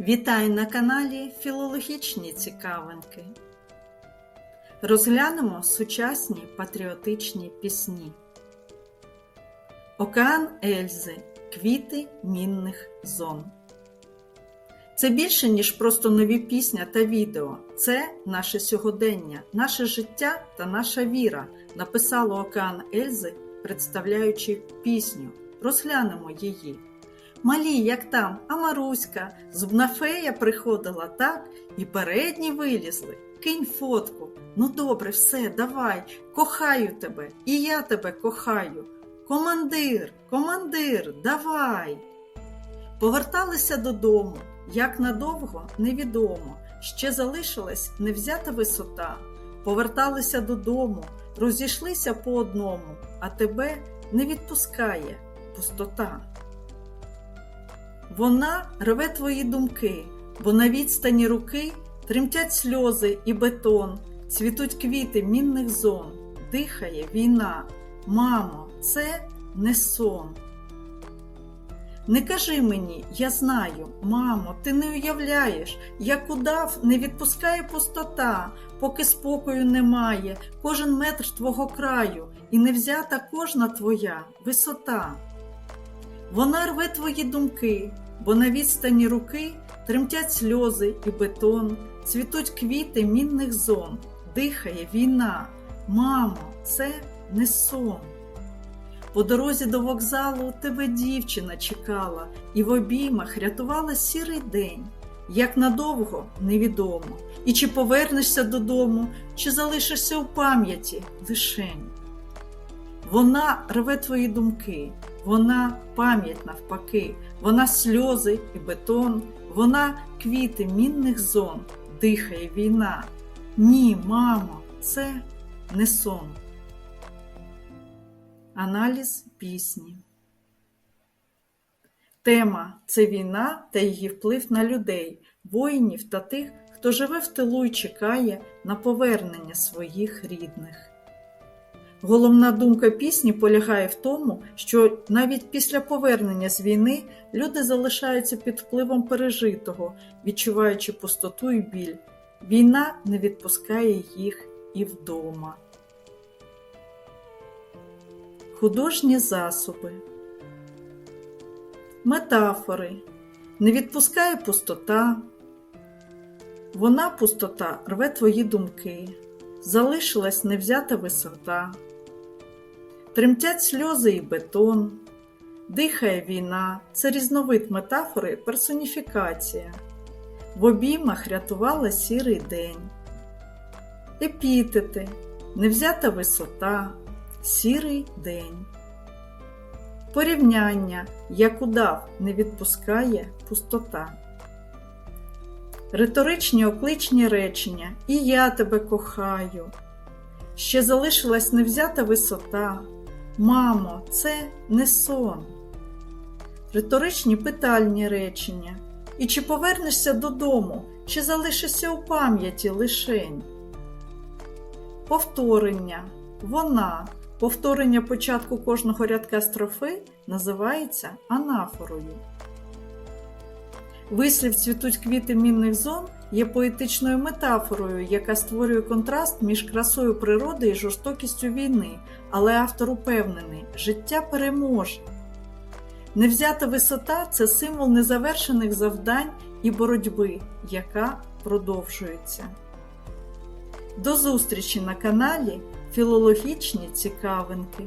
Вітаю на каналі Філологічні цікавинки. Розглянемо сучасні патріотичні пісні. Океан Ельзи. Квіти мінних зон. Це більше, ніж просто нові пісня та відео. Це наше сьогодення, наше життя та наша віра. Написало Океан Ельзи, представляючи пісню. Розглянемо її. Малі, як там, а Маруська, зубна фея приходила, так, і передні вилізли. Кинь фотку. Ну добре, все, давай, кохаю тебе, і я тебе кохаю. Командир, командир, давай. Поверталися додому. Як надовго, невідомо. Ще залишилась невзята висота. Поверталися додому, розійшлися по одному, а тебе не відпускає пустота. Вона рве твої думки, бо на відстані руки тремтять сльози і бетон, цвітуть квіти мінних зон, дихає війна. Мамо, це не сон. Не кажи мені, я знаю, мамо, ти не уявляєш, як удав не відпускає пустота, поки спокою немає, кожен метр твого краю, і не взята кожна твоя висота. Вона рве твої думки, бо на відстані руки тремтять сльози і бетон, цвітуть квіти мінних зон, дихає війна. Мамо, це не сон. По дорозі до вокзалу тебе дівчина чекала і в обіймах рятувала сірий день. Як надовго невідомо, і чи повернешся додому, чи залишишся у пам'яті лишень. Вона рве твої думки, вона пам'ять навпаки, вона сльози і бетон, вона квіти мінних зон, дихає війна. Ні, мамо, це не сон. Аналіз пісні. Тема це війна та її вплив на людей, воїнів та тих, хто живе в тилу і чекає на повернення своїх рідних. Головна думка пісні полягає в тому, що навіть після повернення з війни люди залишаються під впливом пережитого, відчуваючи пустоту і біль. Війна не відпускає їх і вдома. Художні засоби. Метафори. Не відпускає пустота. Вона пустота рве твої думки. Залишилась невзята висота. Тремтять сльози і бетон. Дихає війна. Це різновид метафори персоніфікація. В обіймах рятувала сірий день. Епітети. Невзята висота. Сірий день. Порівняння, як удав, не відпускає пустота. Риторичні окличні речення І я тебе кохаю. Ще залишилась невзята висота. Мамо, це не сон. Риторичні питальні речення. І чи повернешся додому, чи залишишся у пам'яті лишень? Повторення. Вона. Повторення початку кожного рядка строфи називається анафорою. Вислів цвітуть квіти мінних зон є поетичною метафорою, яка створює контраст між красою природи і жорстокістю війни, але автор упевнений, життя переможе. Невзята висота це символ незавершених завдань і боротьби, яка продовжується. До зустрічі на каналі Філологічні цікавинки.